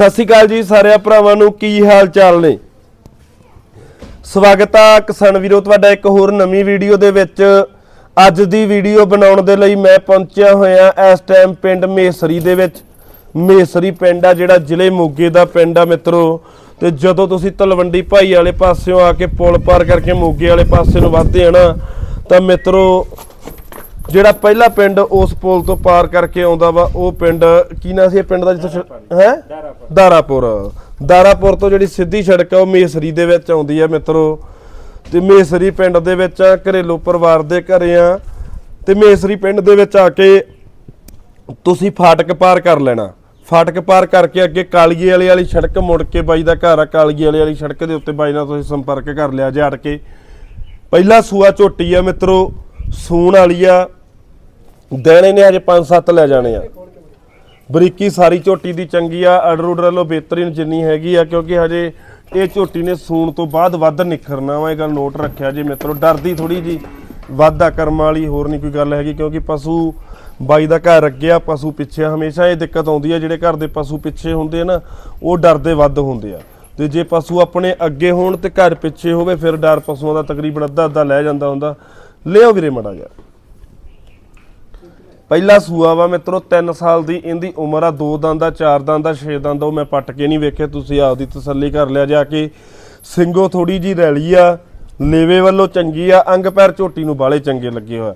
ਸਤਿ ਸ਼੍ਰੀ ਅਕਾਲ ਜੀ ਸਾਰਿਆਂ ਭਰਾਵਾਂ ਨੂੰ, ਕੀ ਹਾਲ ਚਾਲ ਨੇ? ਸਵਾਗਤ ਆ ਕਿਸਾਨ ਵੀਰੋ, ਤੁਹਾਡਾ ਇੱਕ ਹੋਰ ਨਵੀਂ ਵੀਡੀਓ ਦੇ ਵਿੱਚ। ਅੱਜ ਦੀ ਵੀਡੀਓ ਬਣਾਉਣ ਦੇ ਲਈ ਮੈਂ ਪਹੁੰਚਿਆ ਹੋਇਆ ਇਸ ਟਾਈਮ ਪਿੰਡ ਮੇਸਰੀ ਦੇ ਵਿੱਚ। ਮੇਸਰੀ ਪਿੰਡ ਆ, ਜਿਹੜਾ ਜ਼ਿਲ੍ਹੇ ਮੋਗੇ ਦਾ ਪਿੰਡ ਆ ਮਿੱਤਰੋ। ਤੇ ਜਦੋਂ ਤੁਸੀਂ ਤਲਵੰਡੀ ਭਾਈ ਵਾਲੇ ਪਾਸਿਓਂ ਆ ਕੇ ਪੁਲ ਪਾਰ ਕਰਕੇ ਮੋਗੇ ਵਾਲੇ ਪਾਸੇ ਨੂੰ ਵੱਧਦੇ ਆ ਨਾ, ਤਾਂ ਮਿੱਤਰੋ ਜਿਹੜਾ ਪਹਿਲਾ ਪਿੰਡ ਉਸ ਪੁਲ ਤੋਂ ਪਾਰ ਕਰਕੇ ਆਉਂਦਾ ਵਾ ਉਹ ਪਿੰਡ ਕੀ ਨਾਂ ਸੀ ਇਹ ਪਿੰਡ ਦਾ ਜਿੱਥੇ ਹੈ? ਦਾਰਾਪੁਰ ਦਾਰਾਪੁਰ ਤੋਂ ਜਿਹੜੀ ਸਿੱਧੀ ਸੜਕ ਆ ਉਹ ਮੇਸਰੀ ਦੇ ਵਿੱਚ ਆਉਂਦੀ ਆ ਮਿੱਤਰੋ। ਤੇ ਮੇਸਰੀ ਪਿੰਡ ਦੇ ਵਿੱਚ ਘਰੇਲੂ ਪਰਿਵਾਰ ਦੇ ਘਰੇ ਆ। ਤੇ ਮੇਸਰੀ ਪਿੰਡ ਦੇ ਵਿੱਚ ਆ ਕੇ ਤੁਸੀਂ ਫਾਟਕ ਪਾਰ ਕਰ ਲੈਣਾ। ਫਾਟਕ ਪਾਰ ਕਰਕੇ ਅੱਗੇ ਕਾਲੀਏ ਵਾਲੀ ਵਾਲੀ ਸੜਕ ਮੁੜ ਕੇ ਬਾਈ ਦਾ ਘਰ ਆ ਕਾਲੀਏ ਵਾਲੀ ਵਾਲੀ ਸੜਕ ਦੇ ਉੱਤੇ ਬਾਈ ਨਾਲ ਤੁਸੀਂ ਸੰਪਰਕ ਕਰ ਲਿਆ ਜੇ ਅੜ ਕੇ। ਪਹਿਲਾ ਸੂਆ ਝੋਟੀ ਆ ਮਿੱਤਰੋ ਸੂਣ ਵਾਲੀ ਆ। ਦੇਣੇ ਨੇ ਹਜੇ 5-7 ਲੈ ਜਾਣੇ ਆ। ਬਰੀਕੀ ਸਾਰੀ ਝੋਟੀ ਦੀ ਚੰਗੀ ਆ ਆਰਡਰ ਉਡਰ ਵੱਲੋਂ ਬਿਹਤਰੀਨ ਜਿੰਨੀ ਹੈਗੀ ਆ, ਕਿਉਂਕਿ ਹਜੇ ਇਹ ਝੋਟੀ ਨੇ ਸੂਣ ਤੋਂ ਬਾਅਦ ਵੱਧ ਨਿਖਰਨਾ ਵਾ, ਇਹ ਗੱਲ ਨੋਟ ਰੱਖਿਆ ਜੇ ਮਿੱਤਰੋ, ਡਰਦੀ ਥੋੜੀ ਜੀ, ਵਾਧਾ ਕਰਮ ਵਾਲੀ ਹੋਰ ਨਹੀਂ ਕੋਈ ਗੱਲ ਹੈਗੀ, ਕਿਉਂਕਿ ਪਸ਼ੂ ਬਾਈ ਦਾ ਘਰ ਅੱਗੇ ਆ, ਪਸ਼ੂ ਪਿੱਛੇ ਆ। ਹਮੇਸ਼ਾ ਇਹ ਦਿੱਕਤ ਆਉਂਦੀ ਆ, ਜਿਹੜੇ ਘਰ ਦੇ ਪਸ਼ੂ ਪਿੱਛੇ ਹੁੰਦੇ ਆ ਨਾ, ਉਹ ਡਰਦੇ ਵੱਧ ਹੁੰਦੇ ਆ। ਤੇ ਜੇ ਪਸ਼ੂ ਆਪਣੇ ਅੱਗੇ ਹੋਣ ਤੇ ਘਰ ਪਿੱਛੇ ਹੋਵੇ, ਫਿਰ ਡਰ ਪਸ਼ੂਆਂ ਦਾ ਤਕਰੀਬਨ ਅੱਧਾ ਅੱਧਾ ਲੈ ਜਾਂਦਾ ਹੁੰਦਾ। ਲਿਓ ਵੀਰੇ ਮੜਾ ਜਾ ਪਹਿਲਾ ਸੂਆ ਵਾ ਮਿੱਤਰੋ 3 ਸਾਲ ਦੀ, ਇਹਦੀ ਉਮਰ ਆ 2 ਦੰਦ ਦਾ 4 ਦੰਦ ਦਾ 6 ਦੰਦ ਦਾ ਉਹ ਮੈਂ ਪੱਟ ਕੇ ਨਹੀਂ ਵੇਖੇ, ਤੁਸੀਂ ਆਪਦੀ ਤਸੱਲੀ ਕਰ ਲਿਆ ਜਾ ਕੇ। ਸਿੰਗੋ ਥੋੜੀ ਜੀ ਰੈਲੀ ਆ, ਲੇਵੇ ਵੱਲੋਂ ਚੰਗੀ ਆ, ਅੰਗ ਪੈਰ ਝੋਟੀ ਨੂੰ ਬਾਲੇ ਚੰਗੇ ਲੱਗੇ ਹੋਇਆ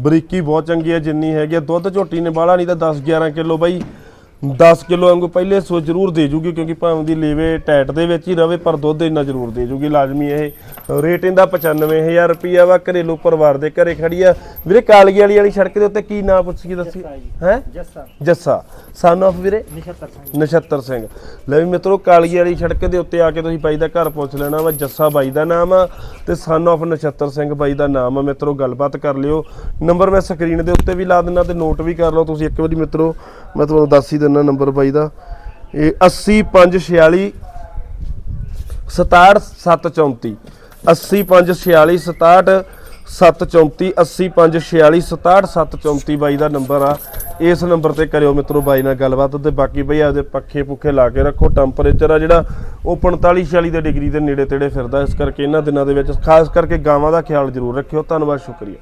ਬਰੀਕੀ ਬਹੁਤ ਚੰਗੀ ਆ, ਜਿੰਨੀ ਹੈਗੀ ਆ, ਦੁੱਧ ਝੋਟੀ ਨੇ ਬਾਲਾ ਨਹੀਂ ਤਾਂ 10 11 ਕਿਲੋ ਬਾਈ। 10 ਕਿਲੋ ਵਾਂਗੂ ਪਹਿਲੇ ਸੋ ਜ਼ਰੂਰ ਦੇ ਜੂਗੀ ਕਿਉਂਕਿ ਭਾਵੇਂ ਦੀ ਲੇਵੇ ਟੈਟ ਦੇ ਵਿੱਚ ਹੀ ਰਵੇ ਪਰ ਦੁੱਧ ਇੰਨਾ ਜ਼ਰੂਰ ਦੇ ਜੂਗੀ। ਲਾਜ਼ਮੀ ਇਹ ਰੇਟ ਇਹਦਾ 95000 ਰੁਪਿਆ ਵਾ ਘਰੇਲੂ ਪਰਿਵਾਰ ਦੇ ਘਰੇ ਖੜੀ ਆ। ਵੀਰੇ ਕਾਲਗੀ ਵਾਲੀ ਵਾਲੀ ਸੜਕ ਦੇ ਉੱਤੇ ਕੀ ਨਾਂ ਪੁੱਛੀ ਦੱਸੀ? ਹੈ? ਜੱਸਾ। ਜੱਸਾ। ਸਨ ਆਫ ਵੀਰੇ? ਨਿਸ਼ਤਰ ਸਿੰਘ। ਨਛੱਤਰ ਸਿੰਘ। ਲੈ ਵੀ ਮਿੱਤਰੋ ਕਾਲੀ ਵਾਲੀ ਸੜਕ ਦੇ ਉੱਤੇ ਆ ਕੇ ਤੁਸੀਂ ਬਾਈ ਦਾ ਘਰ ਪੁੱਛ ਲੈਣਾ ਵਾ ਜੱਸਾ ਬਾਈ ਦਾ ਨਾਮ ਆ ਤੇ ਸਨ ਆਫ ਨਛੱਤਰ ਸਿੰਘ ਬਾਈ ਦਾ ਨਾਮ ਆ। ਮਿੱਤਰੋ ਗੱਲਬਾਤ ਕਰ ਲਿਓ। ਨੰਬਰ ਮੈਂ ਸਕਰੀਨ ਦੇ ਉੱਤੇ ਵੀ ਲਾ ਦਿੰਦਾ ਤੇ ਨੋਟ ਵੀ ਕਰ ਲਓ। ਤੁਸੀਂ ਇੱਕ ਵਾਰੀ ਮਿੱਤਰੋ ਮੈਂ ਤੁਹਾਨੂੰ ਦੱਸ ਹੀ ਦਿੰਦਾ ਨੰਬਰ ਬਾਈ ਦਾ, ਇਹ 80546 67734 80546 67 734 80546 67 734 ਬਾਈ ਦਾ ਨੰਬਰ ਆ। ਇਸ ਨੰਬਰ ਤੇ ਕਰਿਓ ਮਿੱਤਰੋ ਬਾਈ ਨਾਲ ਗੱਲਬਾਤ ਤੇ ਬਾਕੀ ਬਈ ਆਪਦੇ ਪੱਖੇ ਪੁੱਖੇ ਲਾ ਕੇ ਰੱਖੋ। ਟੈਂਪਰੇਚਰ ਆ ਜਿਹੜਾ, ਉਹ 45 46 ਦੇ ਡਿਗਰੀ ਦੇ ਨੇੜੇ ਤੇੜੇ ਫਿਰਦਾ। ਇਸ ਕਰਕੇ ਇਹਨਾਂ ਦਿਨਾਂ ਦੇ ਵਿੱਚ ਖਾਸ ਕਰਕੇ ਗਾਵਾਂ ਦਾ ਖਿਆਲ ਜ਼ਰੂਰ ਰੱਖਿਓ। ਧੰਨਵਾਦ, ਸ਼ੁਕਰੀਆ।